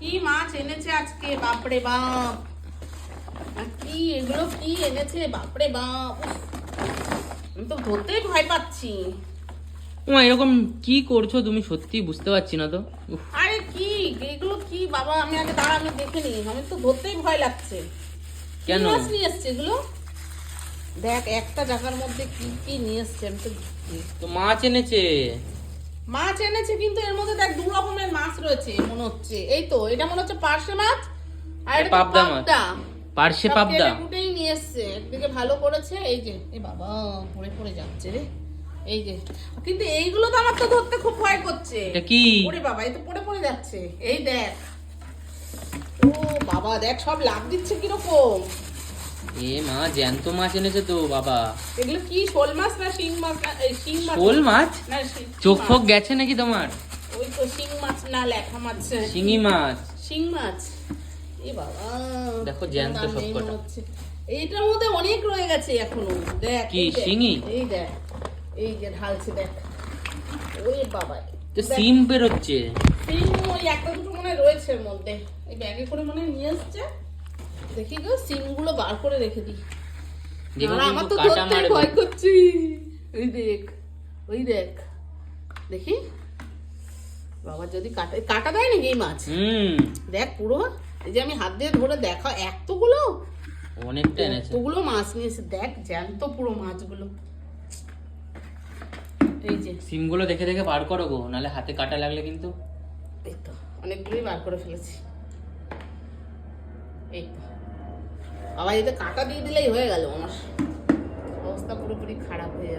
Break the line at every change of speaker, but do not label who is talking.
কি মাছ এনেছে আজকে? বাপরে বাপ। আর কি? এগুলো কি এনেছে? বাপরে বাপ। আমি তো ধরতেই ভয় পাচ্ছি।
তোমা এরকম কি করছ তুমি সত্যি বুঝতে পারছি না তো।
আরে কি? এগুলো কি? বাবা আমি আগে দাঁড়া আমি দেখে নিই। আমি তো ধরতেই ভয় লাগছে।
কেন?
মাছ নিয়ে এসছে এগুলো? দেখ একটা জায়গার মধ্যে কি কি নিয়ে এসছে আমি তো
মাছ এনেছে।
মাছ এনেছে কিন্তু এর মধ্যে দেখ দু রকমের রয়েছে মনে হচ্ছে। এই তো এটা মনে হচ্ছে পার্শে মাছ আর এটা
পাবদা পার্শে পাবদা।
নিয়ে এসছে। একদিকে ভালো করেছে এই যে এ বাবা পড়ে পড়ে যাচ্ছে রে। এই যে কিন্তু এইগুলো তো আমার তো ধরতে খুব ভয় করছে।
এটা কি?
ওরে বাবা এই তো পড়ে পড়ে যাচ্ছে। এই দেখ। ও বাবা দেখ সব লাভ দিচ্ছে কীরকম।
এ মা জ্যান্ত মাছ এনেছে তো বাবা।
এগুলো কি শোল মাছ না শিং মাছ? এই শিং মাছ।
শোল মাছ?
না
চোখ। ফোক গেছে নাকি তোমার?
তো শিং মাছ না লেখা মাছ
শিঙি মাছ।
শিং মাছ। এ বাবা
দেখো জ্যান্ত সবকটা।
এইটার মধ্যে অনেক রয়ে গেছে এখনও। দেখ
কি, শিঙি?
এই দেখ এই যে ঢালছে দেখ। ওই বাবা
তো সিম বেরোচ্ছে।
শিং ওই একটা দুটো মনে রয়েছে এর মধ্যে। এই ব্যাগে করে মনে নিয়ে এসছে। দেখি গো সিমগুলো বার করে রেখে দিই। আমার তো ধরতে ভয় করছি। ওই দেখ ওই দেখ। দেখি। বাবা যদি কাটা কাটা দেয় নাকি এই মাছ?
হুম।
দেখ পুরো এই যে আমি হাত দিয়ে ধরে দেখা এতগুলো?
অনেকটা এনেছে।
এতগুলো মাছ নিয়েছে দেখ জ্যান্ত পুরো মাছগুলো। এই যে।
সিমগুলো দেখে দেখে বার করো গো নালে হাতে কাটা লাগলে কিন্তু।
এই তো অনেকগুলোই বার করে ফেলেছি। এই তো। আবার এতে কাটা দিয়ে দিলেই হয়ে গেল আমার অবস্থা পুরোপুরি খারাপ হয়ে যাবে।